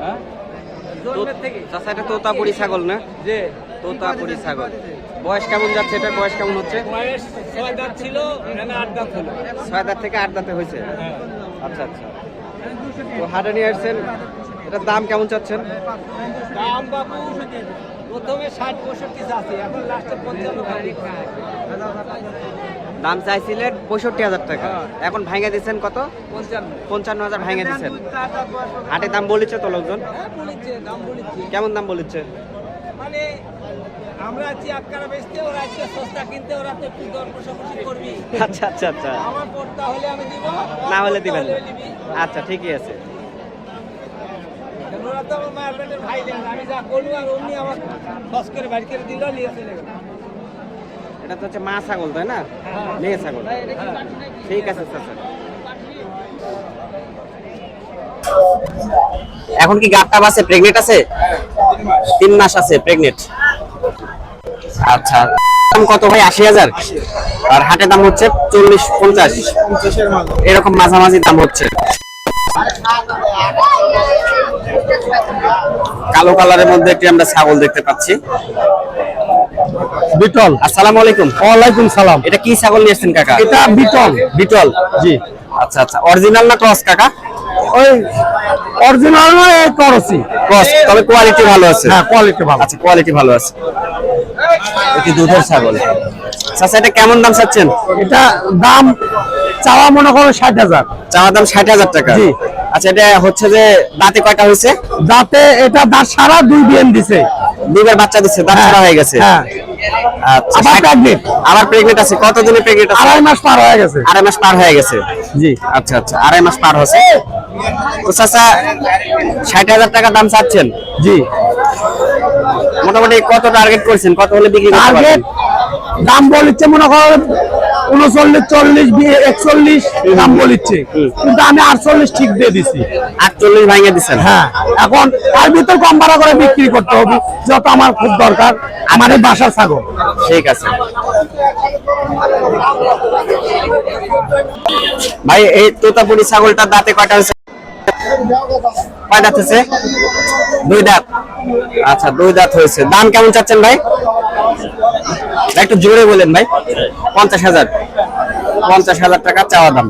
হ্যাঁ? এটা তোতাপুরি ছাগল না? যে তোতাপুরি ছাগল। বয়স কেমন যাচ্ছে? এটা বয়স কেমন হচ্ছে? ছয় দাঁত থেকে আট দাঁতে হয়েছে? হ্যাঁ। আচ্ছা আচ্ছা। তো হাটে নিয়ে আসছেন। এটার দাম কেমন চাচ্ছেন? দাম বাবু প্রথমে ষাট পঁয়ষট্টি আছে এখন লাস্টে পঞ্চান্ন দাম চাইছিলেন পঁয়ষট্টি হাজার টাকা। এখন ভাঙে দিচ্ছেন কত? পঞ্চান্ন। হাজার ভাঙে দিচ্ছেন। হাটে দাম বলেছে তো লোকজন? হ্যাঁ কেমন দাম বলেছে? মানে আমরা আছি আটকারা বেচতে ওরা আজকে সস্তা কিনতে ওরা তো একটু দর কষাকষি করবি। আচ্ছা আচ্ছা আচ্ছা। আমার হলে আমি দিব না হলে দিবেন। আচ্ছা ঠিকই আছে। ওরা তো আমার ভাই আমি যা করব আর অমনি আমার ফস করে বাড়ি করে দিল নিয়ে চলে গেল। এটা তো হচ্ছে মা ছাগল, তাই না। মেয়ে ছাগল। ঠিক আছে, স্যার এখন কি গাবটা বাসে প্রেগনেন্ট আছে? তিন মাস আছে প্রেগনেন্ট আচ্ছা দাম কত ভাই? আশি হাজার? আর হাটের দাম হচ্ছে চল্লিশ, পঞ্চাশ। এরকম মাঝামাঝি দাম হচ্ছে। কালো কালারের মধ্যে একটি আমরা ছাগল দেখতে পাচ্ছি। বিটল। আসসালামু আলাইকুম। ওয়ালাইকুম সালাম। এটা কি ছাগল নিয়ে এসেছেন কাকা? এটা বিটল। বিটল। জি। আচ্ছা আচ্ছা। অরিজিনাল না ক্রস কাকা? ওই অরিজিনাল নয় করছি ক্রস তবে কোয়ালিটি ভালো আছে। হ্যাঁ কোয়ালিটি ভালো। আচ্ছা কোয়ালিটি ভালো আছে। এটি দুধের ছাগল। আচ্ছা এটা কেমন দাম চাচ্ছেন? এটা দাম চাওয়া মনে করো ষাট হাজার। চাওয়া দাম ষাট হাজার টাকা। জি। আচ্ছা এটা হচ্ছে যে দাঁতে কয়টা হয়েছে? যাতে এটা দাঁত সারা দুই বিএন দিছে। দুইবার বাচ্চা দিচ্ছে দাঁত হ্যাঁ। ছাড়া হয়ে গেছে। হ্যাঁ। আচ্ছা আবার ষাট- আবার প্রেগনেন্ট আছে। কতদিনে প্রেগনেন্ট আছে? আড়াই মাস পার হয়ে গেছে। আড়াই মাস পার হয়ে গেছে? জি। আচ্ছা আচ্ছা আড়াই মাস পার হচ্ছে তো চাচা ষাট হাজার টাকা দাম চাচ্ছেন? জি। মোটামুটি কত টার্গেট করছেন? কত হলে বিক্রি করতে পারবেন? দাম বলিচ্ছে মনে করো উনচল্লিশ চল্লিশ একচল্লিশ দাম বলিচ্ছে। কিন্তু আমি আটচল্লিশ ঠিক দিয়ে দিছি। আটচল্লিশ ভাঙে দিচ্ছেন হ্যাঁ এখন তার ভিতর কম ভাড়া করে বিক্রি করতে হবে যত আমার খুব দরকার আমার এই বাসার ছাগল। ঠিক আছে। ভাই এই তোতাপুরি ছাগলটার দাঁতে কয়টা হয়েছে? কয় দাঁত হয়েছে? দুই দাঁত। আচ্ছা দুই দাঁত হয়েছে। দাম কেমন চাচ্ছেন ভাই, একটু জোরে বলেন ভাই। পঞ্চাশ হাজার। পঞ্চাশ হাজার টাকা চাওয়া দাম।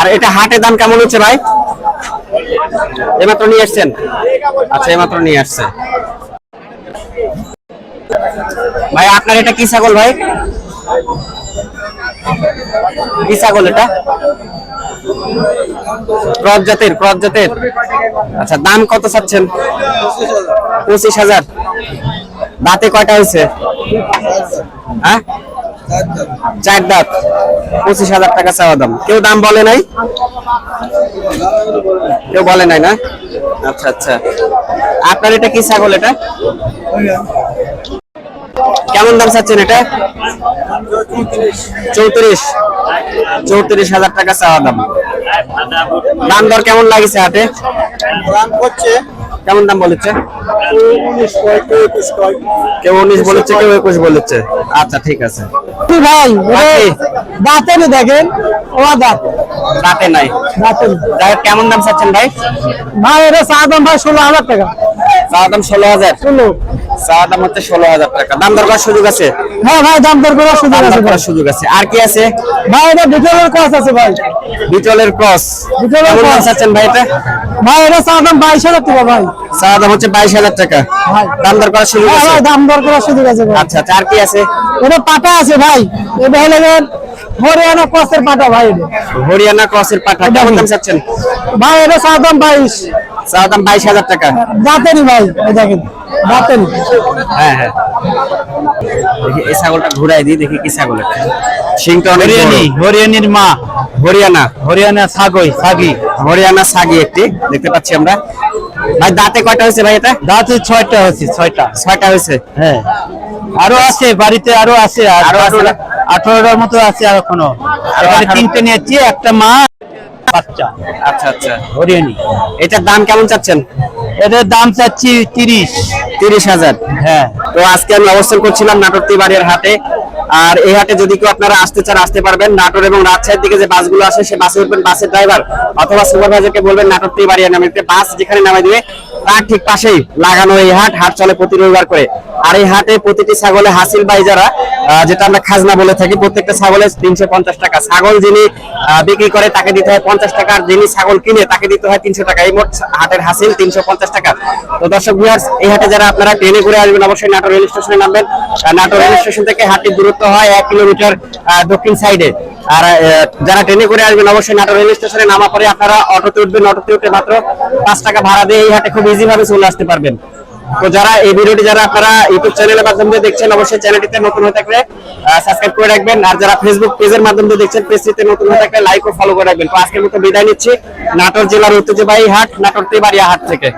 আর এটা হাটে দাম কেমন হচ্ছে ভাই? এমাত্র নিয়ে আসছেন? আচ্ছা এমাত্র নিয়ে আসছে। ভাই, আপনার এটা কি ছাগল ভাই? কি ছাগল এটা? ক্রস জাতের ক্রস জাতের। আচ্ছা দাম কত চাচ্ছেন? পঁচিশ হাজার। দাঁতে কয়টা হয়েছে? হ্যাঁ? চার দাঁত। পঁচিশ হাজার টাকা চাওয়া দাম। কেউ দাম বলে নাই? কেউ বলে নাই না? আচ্ছা আচ্ছা। আপনার এটা কি ছাগল এটা? কেমন দাম চাচ্ছেন এটা? চৌত্রিশ। চৌত্রিশ হাজার টাকা চাওয়া দাম। দাম দর কেমন লাগছে করছে কেমন দাম বলেছে? কেউ উনিশ বলেছে কেউ একুশ বলেছে। আচ্ছা ঠিক আছে। ভাই? দাঁতে দেখেন? ওরা দাঁত। দাঁতে নাই। দাঁতে কেমন দাম চাচ্ছেন ভাই? ভাই এটা চা দাম ভাই ষোলো হাজার টাকা। দাম ষোলো হাজার। ষোলো। দাম হচ্ছে ষোলো হাজার টাকা। দাম দর করার সুযোগ আছে? হ্যাঁ ভাই দাম দর করার সুযোগ আছে ভাই। সুযোগ আছে। আর কি আছে? ভাই এটা কাজ আছে ভাই। বিটলের ক্রস বিটলের cross। চাচ্ছেন ভাই এটা? ভাই এটা চা দাম বাইশ হাজার টাকা ভাই। দাম হচ্ছে বাইশ হাজার টাকা। ভাই। দাম দর করার সুযোগ হ্যাঁ আছে? ভাই দাম দর করার সুযোগ আছে ভাই। আচ্ছা আচ্ছা আর কি আছে? এটা পাটা আছে ভাই। এটা হলো হরিয়ানা ক্রসের পাটা ভাই হরিয়ানা ক্রসের পাঠা কেমন দাম চাচ্ছেন? ভাই এটা চা দাম বাইশ। চাওয়া দাম বাইশ হাজার টাকা। দাঁতেনি ভাই দেখেন। দাঁতেনি হ্যাঁ হ্যাঁ। দেখি এই ছাগলটা ঘুরাই দিই দেখি কি ছাগল এটা। সিংটা অনেক হরিয়ানি হরিয়ানির মা। হরিয়ানা। হরিয়ানা ছাগই ছাগি। হরিয়ানা সাগি একটি দেখতে পাচ্ছি আমরা। ভাই দাঁতে কয়টা হয়েছে ভাই এটা? দাঁতে ছয়টা হচ্ছে ছয়টা। ছয়টা হয়েছে? হ্যাঁ। আরও আছে বাড়িতে আরও আছে আর আরও আছে আঠারোটার মতো আছে আর এখনও। তিনটে নিয়েছি একটা মা বাচ্চা। আচ্ছা আচ্ছা। হরিয়ানি। এটার দাম কেমন চাচ্ছেন? এটার দাম চাচ্ছি তিরিশ। তিরিশ হাজার। হ্যাঁ। তো আজকে আমি অবস্থান করছিলাম নাটোর তিবাড়িয়ার হাটে। আর এই হাটে যদি কেউ আপনারা আসতে চান আসতে পারবেন নাটোর এবং রাজশাহীর দিকে যে বাসগুলো আসে সে বাসে উঠবেন বাসের ড্রাইভার অথবা সুপারভাইজারকে বলবেন নাটোর তিবাড়িয়া নামে একটা বাস যেখানে নামে দিবে তার ঠিক পাশেই লাগানো এই হাট। হাট চলে প্রতি রবিবার করে। আর এই হাটে প্রতিটি ছাগলে হাসিল বাই যারা যেটা আমরা খাজনা বলে থাকি প্রত্যেকটা ছাগলের তিনশো পঞ্চাশ টাকা। ছাগল যিনি বিক্রি করে তাকে দিতে হয় পঞ্চাশ টাকা। আর যিনি ছাগল কিনে তাকে দিতে হয় তিনশো টাকা। এই মোট হাটের হাসিল তিনশো পঞ্চাশ টাকা। তো দর্শক ভিউয়ার্স এই হাটে যারা আপনারা ট্রেনে ঘুরে আসবেন, অবশ্যই নাটোর রেল স্টেশনে নামবেন। নাটোর রেল স্টেশন থেকে হাটের দূরত্ব হয় এক কিলোমিটার দক্ষিণ সাইডে। আর যারা ট্রেনে করে আসবেন, অবশ্যই নাটোর রেল স্টেশনে নামা পরে আপনারা অটোতে উঠবেন, অটোতে উঠে মাত্র পাঁচ টাকা ভাড়া দিয়ে এই হাটে খুব ইজি ভাবে চলে আসতে পারবেন। তো যারা এই ভিডিওটি, যারা আপনারা ইউটিউব চ্যানেলের মাধ্যমে দিয়ে দেখছেন, অবশ্যই চ্যানেলটিতে নতুন হয়ে থাকলে সাবস্ক্রাইব করে রাখবেন। আর যারা ফেসবুক পেজের মাধ্যমে দিয়ে দেখছেন পেজটিতে নতুন হয়ে থাকলে লাইক ও ফলো করে রাখবেন। তো আজকের মতো বিদায় নিচ্ছি। নাটোর জেলার ঐতিহ্যবাহী হাট, নাটোর তেবাড়িয়া হাট থেকে।